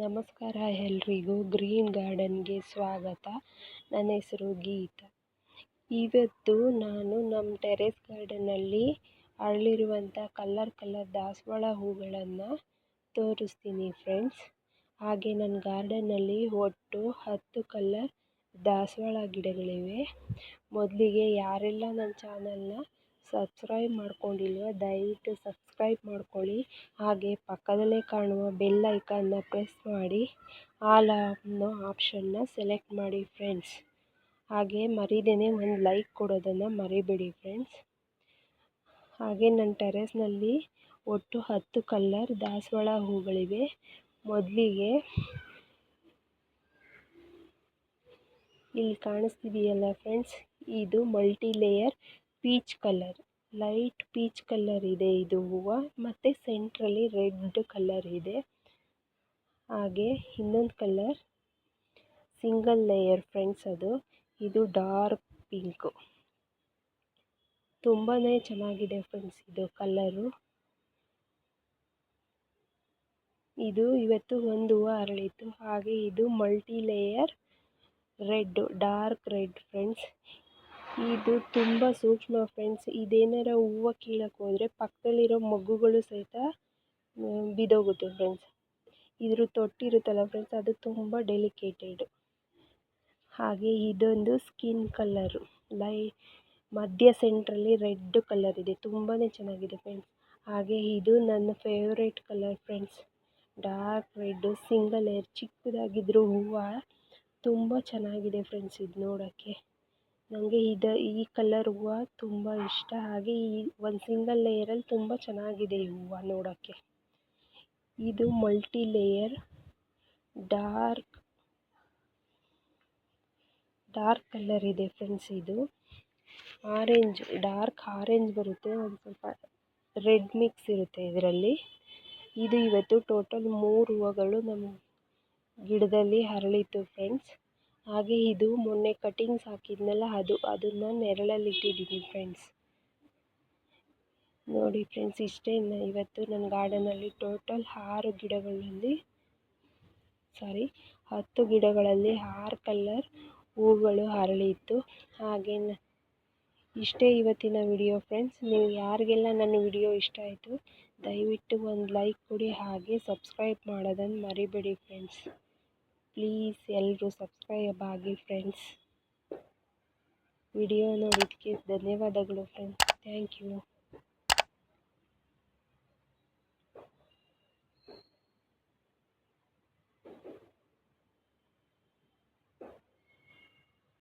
ನಮಸ್ಕಾರ ಎಲ್ರಿಗೂ. ಗ್ರೀನ್ ಗಾರ್ಡನ್ಗೆ ಸ್ವಾಗತ. ನನ್ನ ಹೆಸರು ಗೀತಾ. ಇವತ್ತು ನಾನು ನಮ್ಮ ಟೆರೇಸ್ ಗಾರ್ಡನಲ್ಲಿ ಅರಳಿರುವಂಥ ಕಲ್ಲರ್ ಕಲ್ಲರ್ ದಾಸವಾಳ ಹೂಗಳನ್ನು ತೋರಿಸ್ತೀನಿ ಫ್ರೆಂಡ್ಸ್. ಹಾಗೆ ನನ್ನ ಗಾರ್ಡನ್ನಲ್ಲಿ ಒಟ್ಟು ಹತ್ತು ಕಲ್ಲರ್ ದಾಸವಾಳ ಗಿಡಗಳಿವೆ. ಮೊದಲಿಗೆ ಯಾರೆಲ್ಲ ನನ್ನ ಚಾನಲ್ನ ಸಬ್ಸ್ಕ್ರೈಬ್ ಮಾಡ್ಕೊಂಡಿಲ್ವೋ, ದಯವಿಟ್ಟು ಸಬ್ಸ್ಕ್ರೈಬ್ ಮಾಡ್ಕೊಳ್ಳಿ. ಹಾಗೆ ಪಕ್ಕದಲ್ಲೇ ಕಾಣುವ ಬೆಲ್ ಐಕಾನ್ನ ಪ್ರೆಸ್ ಮಾಡಿ. ಆಲ್ ಅನ್ನೋ ಆಪ್ಷನ್ನ ಸೆಲೆಕ್ಟ್ ಮಾಡಿ ಫ್ರೆಂಡ್ಸ್ ಹಾಗೆ ಮರಿದೇನೆ ಒಂದು ಲೈಕ್ ಕೊಡೋದನ್ನು ಮರಿಬೇಡಿ ಫ್ರೆಂಡ್ಸ್ ಹಾಗೆ ನನ್ನ ಟೆರೆಸ್ನಲ್ಲಿ ಒಟ್ಟು ಹತ್ತು ಕಲ್ಲರ್ ದಾಸವಾಳ ಹೂಗಳಿವೆ. ಮೊದಲಿಗೆ ಇಲ್ಲಿ ಕಾಣಿಸ್ತಿದೆಯಲ್ಲ ಫ್ರೆಂಡ್ಸ್ ಇದು multi layer peach colour, light peach colour ಇದೆ ಇದು ಹೂವು, ಮತ್ತು ಸೆಂಟ್ರಲ್ಲಿ ರೆಡ್ ಕಲರ್ ಇದೆ. ಹಾಗೆ ಇನ್ನೊಂದು ಕಲರ್ ಸಿಂಗಲ್ ಲೇಯರ್ ಫ್ರೆಂಡ್ಸ್ ಅದು, ಇದು ಡಾರ್ಕ್ ಪಿಂಕು. ತುಂಬಾ ಚೆನ್ನಾಗಿದೆ ಫ್ರೆಂಡ್ಸ್ ಇದು ಕಲರು. ಇದು ಇವತ್ತು ಒಂದು ಹೂವು ಅರಳಿತು ಹಾಗೆ ಇದು multi layer red, dark red friends. ಇದು ತುಂಬ ಸೂಕ್ಷ್ಮ ಫ್ರೆಂಡ್ಸ್ ಇದೇನಾರ ಹೂವು ಕೀಳಕ್ಕೆ ಹೋದರೆ ಪಕ್ಕದಲ್ಲಿರೋ ಮೊಗ್ಗುಗಳು ಸಹಿತ ಬಿದ್ದೋಗುತ್ತೆ ಫ್ರೆಂಡ್ಸ್ ಇದ್ರ ತೊಟ್ಟಿರುತ್ತಲ್ಲ ಫ್ರೆಂಡ್ಸ್ ಅದು ತುಂಬ ಡೆಲಿಕೇಟೆಡ್ ಹಾಗೆ ಇದೊಂದು ಸ್ಕಿನ್ ಕಲ್ಲರು ಲೈ, ಮಧ್ಯ ಸೆಂಟ್ರಲ್ಲಿ ರೆಡ್ ಕಲರ್ ಇದೆ. ತುಂಬಾ ಚೆನ್ನಾಗಿದೆ ಫ್ರೆಂಡ್ಸ್ ಹಾಗೆ ಇದು ನನ್ನ favourite colour friends dark red single layer ಚಿಕ್ಕದಾಗಿದ್ದರೂ ಹೂವು ತುಂಬ ಚೆನ್ನಾಗಿದೆ ಫ್ರೆಂಡ್ಸ್ ಇದು ನೋಡೋಕ್ಕೆ. ನನಗೆ ಇದು, ಈ ಕಲರ್ ಹೂವು ತುಂಬ ಇಷ್ಟ. ಹಾಗೆ ಈ ಒಂದು ಸಿಂಗಲ್ ಲೇಯರಲ್ಲಿ ತುಂಬ ಚೆನ್ನಾಗಿದೆ ಈ ಹೂವು ನೋಡೋಕ್ಕೆ. ಇದು multi layer dark dark colour ಇದೆ ಫ್ರೆಂಡ್ಸ್ ಇದು. ಆರೆಂಜ್ ಡಾರ್ಕ್ ಆರೆಂಜ್ ಬರುತ್ತೆ, ಒಂದು ಸ್ವಲ್ಪ ರೆಡ್ ಮಿಕ್ಸ್ ಇರುತ್ತೆ ಇದರಲ್ಲಿ. ಇದು ಇವತ್ತು ಟೋಟಲ್ ಮೂರು ಹೂವುಗಳು ನಮ್ಮ ಗಿಡದಲ್ಲಿ ಅರಳಿತು ಫ್ರೆಂಡ್ಸ್ ಹಾಗೆ ಇದು ಮೊನ್ನೆ ಕಟಿಂಗ್ಸ್ ಹಾಕಿದ್ನಲ್ಲ, ಅದು, ಅದನ್ನು ನೆರಳಲ್ಲಿ ಇಟ್ಟಿದ್ದೀನಿ ಫ್ರೆಂಡ್ಸ್ ನೋಡಿ ಫ್ರೆಂಡ್ಸ್ ಇಷ್ಟೇ ಇವತ್ತು ನನ್ನ ಗಾರ್ಡನಲ್ಲಿ ಟೋಟಲ್ ಆರು ಗಿಡಗಳಲ್ಲಿ ಸಾರಿ ಹತ್ತು ಗಿಡಗಳಲ್ಲಿ ಆರು ಕಲ್ಲರ್ ಹೂಗಳು ಅರಳಿತ್ತು. ಹಾಗೆ ಇಷ್ಟೇ ಇವತ್ತಿನ ವಿಡಿಯೋ ಫ್ರೆಂಡ್ಸ್ ನೀವು ಯಾರಿಗೆಲ್ಲ ನನ್ನ ವಿಡಿಯೋ ಇಷ್ಟ ಆಯಿತು, ದಯವಿಟ್ಟು ಒಂದು ಲೈಕ್ ಕೊಡಿ, ಹಾಗೆ ಸಬ್ಸ್ಕ್ರೈಬ್ ಮಾಡೋದನ್ನು ಮರಿಬೇಡಿ ಫ್ರೆಂಡ್ಸ್ ಪ್ಲೀಸ್ ಎಲ್ಲರೂ ಸಬ್ಸ್ಕ್ರೈಬ್ ಆಗಿ ಫ್ರೆಂಡ್ಸ್ ವಿಡಿಯೋ ನೋಡಿದ್ದಕ್ಕೆ ಧನ್ಯವಾದಗಳು ಫ್ರೆಂಡ್ಸ್ ಥ್ಯಾಂಕ್ ಯು